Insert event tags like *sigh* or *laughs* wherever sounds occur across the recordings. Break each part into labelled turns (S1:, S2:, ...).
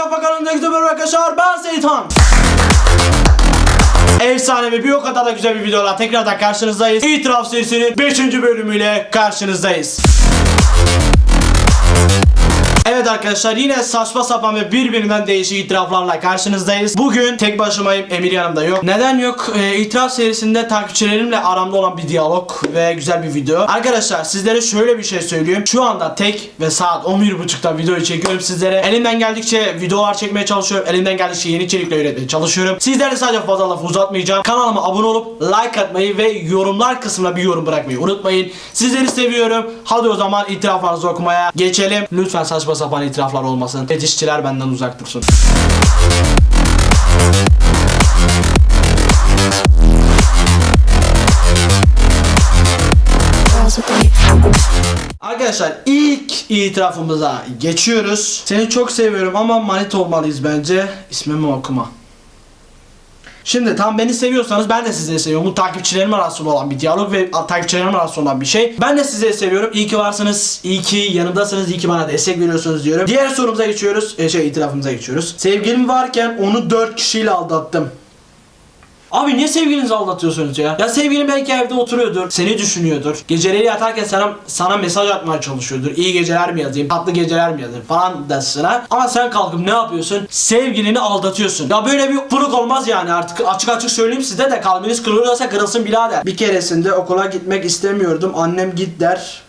S1: Kafa kanalında güzel bir arkadaşlar ben Seyitan. Efsane ve bir o kadar da güzel bir videola tekrardan karşınızdayız. İtiraf serisinin 5. bölümüyle karşınızdayız. Evet arkadaşlar yine saçma sapan ve birbirinden değişik itiraflarla karşınızdayız. Bugün tek başımayım Emir yanımda yok. Neden yok? Ee, itiraf serisinde takipçilerimle aramda olan bir diyalog ve güzel bir video. Arkadaşlar sizlere şöyle bir şey söyleyeyim. Şu anda tek ve saat 11.30'da videoyu çekiyorum sizlere. Elimden geldikçe videolar çekmeye çalışıyorum. Elimden geldikçe yeni içerikler üretmeye çalışıyorum. Sizlere sadece fazla laf uzatmayacağım. Kanalıma abone olup like atmayı ve yorumlar kısmına bir yorum bırakmayı unutmayın. Sizleri seviyorum. Hadi o zaman itiraflarınızı okumaya geçelim. Lütfen saçma sapan itiraflar olmasın. Fetişçiler benden uzak dursun. Arkadaşlar ilk itirafımıza geçiyoruz. Seni çok seviyorum ama manit olmalıyız bence. İsmimi okuma. Şimdi tam beni seviyorsanız ben de sizleri seviyorum. Bu takipçilerim arasında olan bir diyalog ve takipçilerim arasında olan bir şey. Ben de sizleri seviyorum. İyi ki varsınız. İyi ki yanımdasınız. İyi ki bana destek veriyorsunuz diyorum. Diğer sorumuza geçiyoruz. E, şey itirafımıza geçiyoruz. Sevgilim varken onu 4 kişiyle aldattım. Abi niye sevgilinizi aldatıyorsunuz ya? Ya sevgilin belki evde oturuyordur, seni düşünüyordur. Geceleri yatarken sana, sana mesaj atmaya çalışıyordur. İyi geceler mi yazayım, tatlı geceler mi yazayım falan dersine. Ama sen kalkıp ne yapıyorsun? Sevgilini aldatıyorsun. Ya böyle bir fırık olmaz yani artık açık açık söyleyeyim size de kalbiniz kırılıyorsa kırılsın birader. Bir keresinde okula gitmek istemiyordum. Annem git der.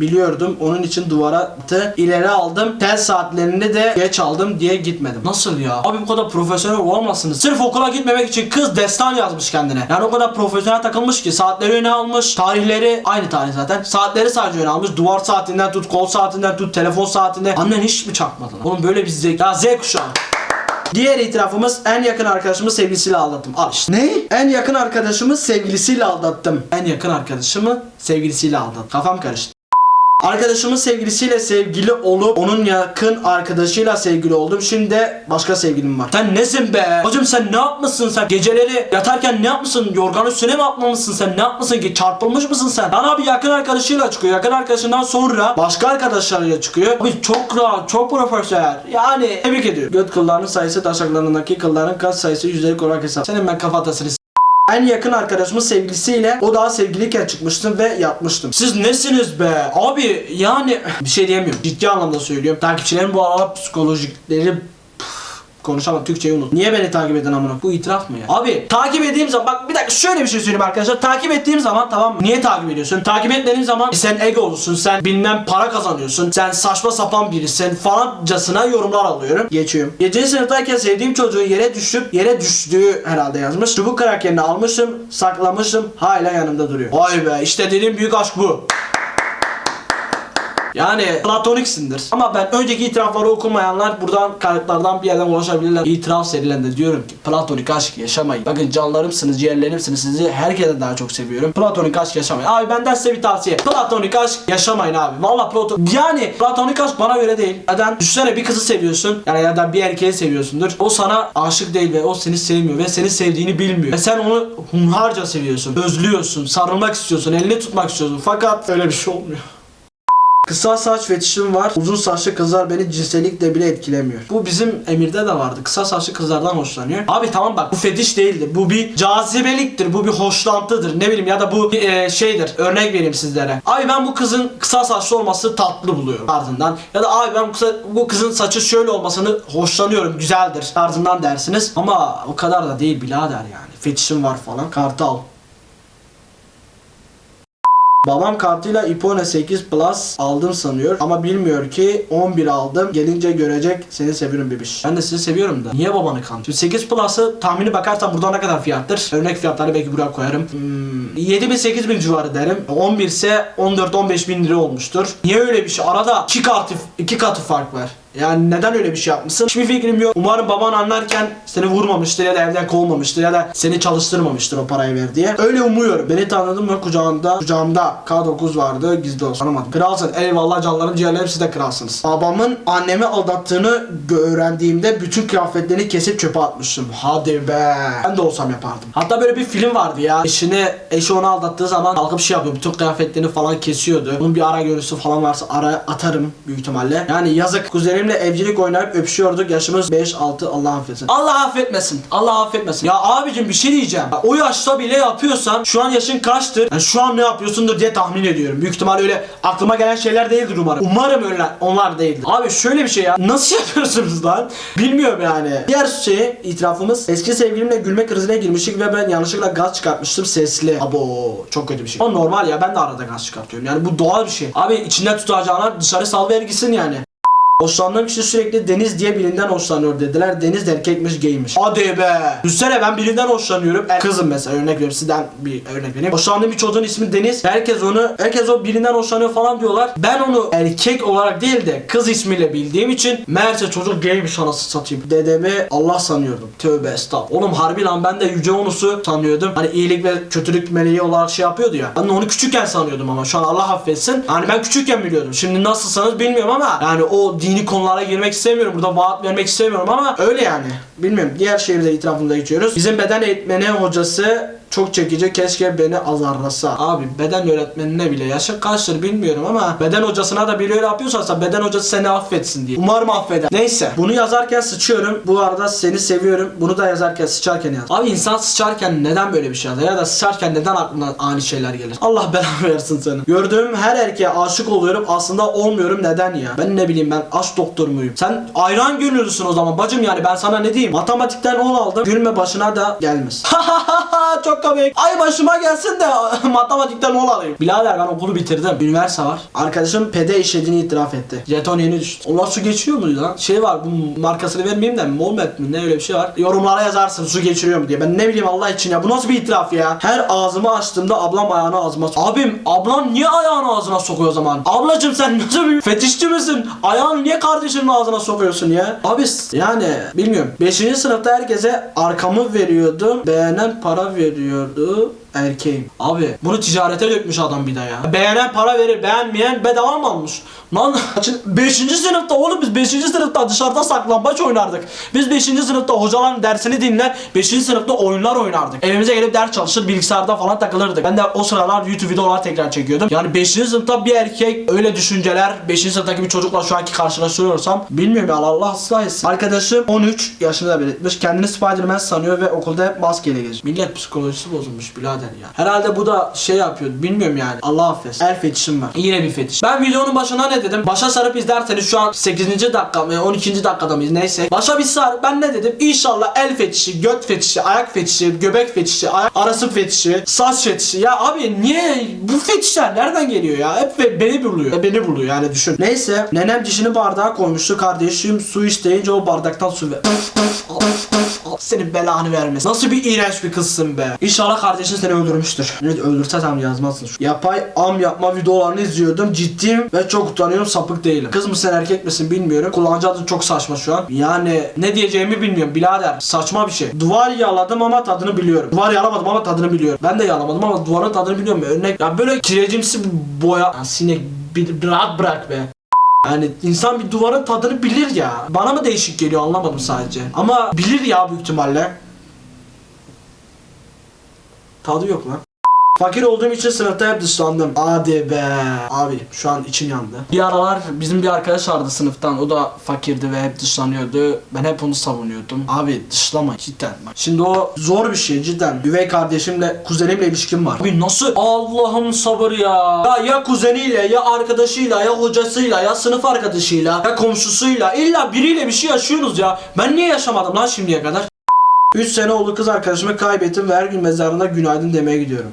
S1: Biliyordum. Onun için duvara attı. İleri aldım. Tel saatlerini de geç aldım diye gitmedim. Nasıl ya? Abi bu kadar profesyonel olamazsınız. Sırf okula gitmemek için kız destan yazmış kendine. Yani o kadar profesyonel takılmış ki saatleri öne almış. Tarihleri aynı tarih zaten. Saatleri sadece öne almış. Duvar saatinden tut, kol saatinden tut, telefon saatinden. Annen hiç mi çakmadı lan? Oğlum böyle bir zevk. Ya Z kuşağı. Diğer itirafımız en yakın arkadaşımı sevgilisiyle aldattım. Al işte. Ne? En yakın arkadaşımı sevgilisiyle aldattım. En yakın arkadaşımı sevgilisiyle aldattım. Kafam karıştı. Arkadaşımın sevgilisiyle sevgili olup onun yakın arkadaşıyla sevgili oldum. Şimdi de başka sevgilim var. Sen nesin be? Hocam sen ne yapmışsın sen? Geceleri yatarken ne yapmışsın? Yorgan üstüne mi atmamışsın sen? Ne yapmışsın ki? Çarpılmış mısın sen? Lan abi yakın arkadaşıyla çıkıyor. Yakın arkadaşından sonra başka arkadaşlarıyla çıkıyor. Abi çok rahat, çok profesyonel. Yani tebrik ediyorum. Göt kıllarının sayısı taşaklarındaki kılların kaç sayısı yüzdelik olarak hesap. Senin ben kafatasını en yakın arkadaşımın sevgilisiyle o daha sevgiliyken çıkmıştım ve yatmıştım. Siz nesiniz be? Abi yani bir şey diyemiyorum. Ciddi anlamda söylüyorum. Takipçilerin bu aralar psikolojikleri Konuşamam Türkçeyi unut. Niye beni takip eden amına? Bu itiraf mı ya? Abi takip ettiğim zaman bak bir dakika şöyle bir şey söyleyeyim arkadaşlar. Takip ettiğim zaman tamam mı? Niye takip ediyorsun? Takip etmediğim zaman sen egolusun, sen bilmem para kazanıyorsun, sen saçma sapan birisin falancasına yorumlar alıyorum. Geçiyorum. Gece sınıftayken sevdiğim çocuğun yere düşüp yere düştüğü herhalde yazmış. Çubuk kırak yerine almışım, saklamışım, hala yanımda duruyor. Vay be işte dediğim büyük aşk bu. Yani platoniksindir. Ama ben önceki itirafları okumayanlar buradan kayıtlardan bir yerden ulaşabilirler. İtiraf serilerinde diyorum ki platonik aşk yaşamayın. Bakın canlarımsınız, ciğerlerimsiniz. Sizi herkese daha çok seviyorum. Platonik aşk yaşamayın. Abi benden size bir tavsiye. Platonik aşk yaşamayın abi. Valla platon... Yani platonik aşk bana göre değil. Neden? Düşünsene bir kızı seviyorsun. Yani ya da bir erkeği seviyorsundur. O sana aşık değil ve o seni sevmiyor ve seni sevdiğini bilmiyor. Ve sen onu hunharca seviyorsun. Özlüyorsun. Sarılmak istiyorsun. Elini tutmak istiyorsun. Fakat öyle bir şey olmuyor. Kısa saç fetişim var. Uzun saçlı kızlar beni cinsellikle bile etkilemiyor. Bu bizim Emir'de de vardı. Kısa saçlı kızlardan hoşlanıyor. Abi tamam bak bu fetiş değildir. Bu bir cazibeliktir. Bu bir hoşlantıdır. Ne bileyim ya da bu bir e, şeydir. Örnek vereyim sizlere. Abi ben bu kızın kısa saçlı olması tatlı buluyorum tarzından. Ya da abi ben bu, kısa, bu kızın saçı şöyle olmasını hoşlanıyorum. Güzeldir tarzından dersiniz. Ama o kadar da değil birader yani. Fetişim var falan. Kartal. Babam kartıyla iPhone 8 Plus aldım sanıyor ama bilmiyor ki 11 aldım. Gelince görecek seni seviyorum bebiş. Ben de sizi seviyorum da. Niye babanı kan? Şimdi 8 Plus'ı tahmini bakarsan burada ne kadar fiyattır? Örnek fiyatları belki buraya koyarım. Hmm, 7000 8000 civarı derim. 11 ise 14-15 bin lira olmuştur. Niye öyle bir şey? Arada 2 katı, iki katı fark var. Yani neden öyle bir şey yapmışsın? Hiçbir fikrim yok. Umarım baban anlarken seni vurmamıştır ya da evden kovmamıştır ya da seni çalıştırmamıştır o parayı ver diye. Öyle umuyorum. Beni tanıdın mı kucağında, kucağımda K9 vardı gizli olsun. Tanımadım. Kralsın. Eyvallah canlarım ciğerlerim siz de kralsınız. Babamın annemi aldattığını öğrendiğimde bütün kıyafetlerini kesip çöpe atmıştım. Hadi be. Ben de olsam yapardım. Hatta böyle bir film vardı ya. Eşini, eşi onu aldattığı zaman kalkıp şey yapıyor. Bütün kıyafetlerini falan kesiyordu. Bunun bir ara görüntüsü falan varsa ara atarım büyük ihtimalle. Yani yazık. Kuzenim Kuzenimle evcilik oynayıp öpüşüyorduk. Yaşımız 5-6 Allah affetsin. Allah affetmesin. Allah affetmesin. Ya abicim bir şey diyeceğim. Ya o yaşta bile yapıyorsan şu an yaşın kaçtır? Yani şu an ne yapıyorsundur diye tahmin ediyorum. Büyük ihtimal öyle aklıma gelen şeyler değildir umarım. Umarım öyle onlar değildir. Abi şöyle bir şey ya. Nasıl *laughs* yapıyorsunuz lan? Bilmiyorum yani. Diğer şey itirafımız eski sevgilimle gülme krizine girmiştik ve ben yanlışlıkla gaz çıkartmıştım sesli. Abo çok kötü bir şey. Ama normal ya ben de arada gaz çıkartıyorum. Yani bu doğal bir şey. Abi içinde tutacağına dışarı sal vergisin yani. Hoşlandığım kişi sürekli Deniz diye birinden hoşlanıyor dediler. Deniz de erkekmiş gaymiş. Hadi be. Düşünsene ben birinden hoşlanıyorum. Er- Kızım mesela örnek veriyorum sizden bir örnek vereyim. Hoşlandığım bir çocuğun ismi Deniz. Herkes onu, herkes o birinden hoşlanıyor falan diyorlar. Ben onu erkek olarak değil de kız ismiyle bildiğim için meğerse çocuk gaymiş anası satayım. Dedemi Allah sanıyordum. Tövbe estağfurullah. Oğlum harbi lan ben de Yüce Onus'u sanıyordum. Hani iyilik ve kötülük meleği olarak şey yapıyordu ya. Ben onu küçükken sanıyordum ama şu an Allah affetsin. Hani ben küçükken biliyordum. Şimdi nasılsanız bilmiyorum ama yani o dini konulara girmek istemiyorum. Burada vaat vermek istemiyorum ama öyle yani. Bilmiyorum. Diğer şehirde itirafında geçiyoruz. Bizim beden eğitmeni hocası çok çekici keşke beni azarlasa. Abi beden öğretmenine bile yaşı kaçtır bilmiyorum ama beden hocasına da biri öyle yapıyorsa beden hocası seni affetsin diye. Umarım affeder. Neyse bunu yazarken sıçıyorum. Bu arada seni seviyorum. Bunu da yazarken sıçarken yaz. Abi insan sıçarken neden böyle bir şey yazar ya da sıçarken neden aklına ani şeyler gelir? Allah *laughs* belanı versin seni. Gördüğüm her erkeğe aşık oluyorum aslında olmuyorum neden ya? Ben ne bileyim ben aşk doktoru muyum? Sen ayran gönüllüsün o zaman bacım yani ben sana ne diyeyim? Matematikten 10 aldım. Gülme başına da gelmez. *laughs* Çok komik. Ay başıma gelsin de *laughs* matematikten 10 alayım. Birader ben okulu bitirdim. Üniversite var. Arkadaşım pede işlediğini itiraf etti. Jeton yeni düştü. Allah su geçiriyor muydu lan? Şey var bu markasını vermeyeyim de Molmet mi ne öyle bir şey var. Yorumlara yazarsın su geçiriyor mu diye. Ben ne bileyim Allah için ya. Bu nasıl bir itiraf ya? Her ağzımı açtığımda ablam ayağını ağzıma sok- Abim ablan niye ayağını ağzına sokuyor o zaman? Ablacım sen *laughs* nasıl bir fetişçi misin? Ayağını niye kardeşinin ağzına sokuyorsun ya? Abi yani bilmiyorum. 5. sınıfta herkese arkamı veriyordum. Beğenen para veriyordu erkeğim. Abi bunu ticarete dökmüş adam bir de ya. Beğenen para verir, beğenmeyen bedava mı almış? Lan *laughs* 5. sınıfta oğlum biz 5. sınıfta dışarıda saklambaç oynardık. Biz 5. sınıfta hocaların dersini dinler, 5. sınıfta oyunlar oynardık. Evimize gelip ders çalışır, bilgisayarda falan takılırdık. Ben de o sıralar YouTube videolar tekrar çekiyordum. Yani 5. sınıfta bir erkek öyle düşünceler, 5. sınıftaki bir çocukla şu anki karşılaştırıyorsam bilmiyorum ya Allah ıslah etsin. Arkadaşım 13 yaşında belirtmiş. Kendini Spiderman sanıyor ve okulda hep maskeyle geziyor. Millet psikolojisi bozulmuş birader ya. Herhalde bu da şey yapıyor. Bilmiyorum yani. Allah affetsin. El fetişim var. Yine bir fetiş. Ben videonun başına ne dedim? Başa sarıp izlerseniz şu an 8. dakika mı 12. dakikada mıyız neyse. Başa bir sar. Ben ne dedim? İnşallah el fetişi, göt fetişi, ayak fetişi, göbek fetişi, ayak arası fetişi, saç fetişi. Ya abi niye bu fetişler nereden geliyor ya? Hep be- beni buluyor. E, beni buluyor yani düşün. Neyse. Nenem dişini bardağa koymuştu. Kardeşim su isteyince o bardaktan su ver. Senin belanı vermesin. Nasıl bir iğrenç bir kızsın be. İnşallah kardeşin seni öldürmüştür. Evet öldürse tam yazmazsın. Yapay am yapma videolarını izliyordum. Ciddiyim ve çok utanıyorum. Sapık değilim. Kız mısın erkek misin bilmiyorum. Kullanıcı adı çok saçma şu an. Yani ne diyeceğimi bilmiyorum. Birader saçma bir şey. Duvar yaladım ama tadını biliyorum. Duvar yalamadım ama tadını biliyorum. Ben de yalamadım ama duvarın tadını biliyorum. Örnek ya böyle kirecimsi boya. Ya sinek bir rahat bırak be. Yani insan bir duvarın tadını bilir ya. Bana mı değişik geliyor anlamadım sadece. Ama bilir ya büyük ihtimalle. Tadı yok lan. Fakir olduğum için sınıfta hep dışlandım. Hadi be. Abi şu an içim yandı. Bir aralar bizim bir arkadaş vardı sınıftan. O da fakirdi ve hep dışlanıyordu. Ben hep onu savunuyordum. Abi dışlama cidden. Bak. Şimdi o zor bir şey cidden. Üvey kardeşimle, kuzenimle ilişkim var. Abi nasıl? Allah'ım sabır ya. Ya ya kuzeniyle, ya arkadaşıyla, ya hocasıyla, ya sınıf arkadaşıyla, ya komşusuyla. illa biriyle bir şey yaşıyorsunuz ya. Ben niye yaşamadım lan şimdiye kadar? 3 sene oldu kız arkadaşımı kaybettim ve her gün mezarına günaydın demeye gidiyorum.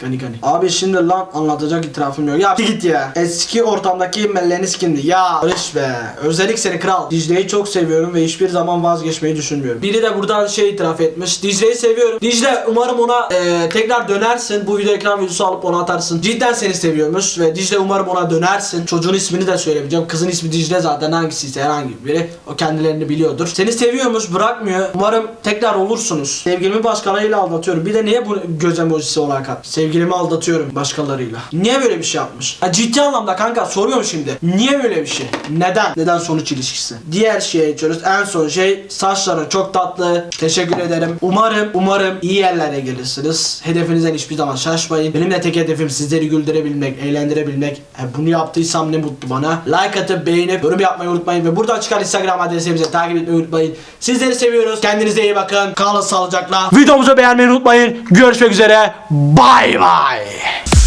S1: Gani gani. Abi şimdi lan anlatacak itirafım yok. Ya git ya. Eski ortamdaki melleniz kimdi? Ya Barış be. Özellik seni kral. Dicle'yi çok seviyorum ve hiçbir zaman vazgeçmeyi düşünmüyorum. Biri de buradan şey itiraf etmiş. Dicle'yi seviyorum. Dicle umarım ona e, tekrar dönersin. Bu video ekran videosu alıp ona atarsın. Cidden seni seviyormuş ve Dicle umarım ona dönersin. Çocuğun ismini de söylemeyeceğim. Kızın ismi Dicle zaten hangisiyse herhangi biri. O kendilerini biliyordur. Seni seviyormuş bırakmıyor. Umarım tekrar olursunuz. Sevgilimi başkalarıyla aldatıyorum. Bir de niye bu göz emojisi olarak at? Sevgili Sevgilimi aldatıyorum başkalarıyla. Niye böyle bir şey yapmış? Ha, ciddi anlamda kanka soruyorum şimdi. Niye böyle bir şey? Neden? Neden sonuç ilişkisi? Diğer şeye geçiyoruz. En son şey saçların çok tatlı. Teşekkür ederim. Umarım umarım iyi yerlere gelirsiniz. Hedefinizden hiçbir zaman şaşmayın. Benim de tek hedefim sizleri güldürebilmek, eğlendirebilmek. Ha, bunu yaptıysam ne mutlu bana. Like atıp beğenip yorum yapmayı unutmayın ve buradan çıkan Instagram adresimizi takip etmeyi unutmayın. Sizleri seviyoruz. Kendinize iyi bakın. Kalın sağlıcakla. Videomuzu beğenmeyi unutmayın. Görüşmek üzere. Bay Bye.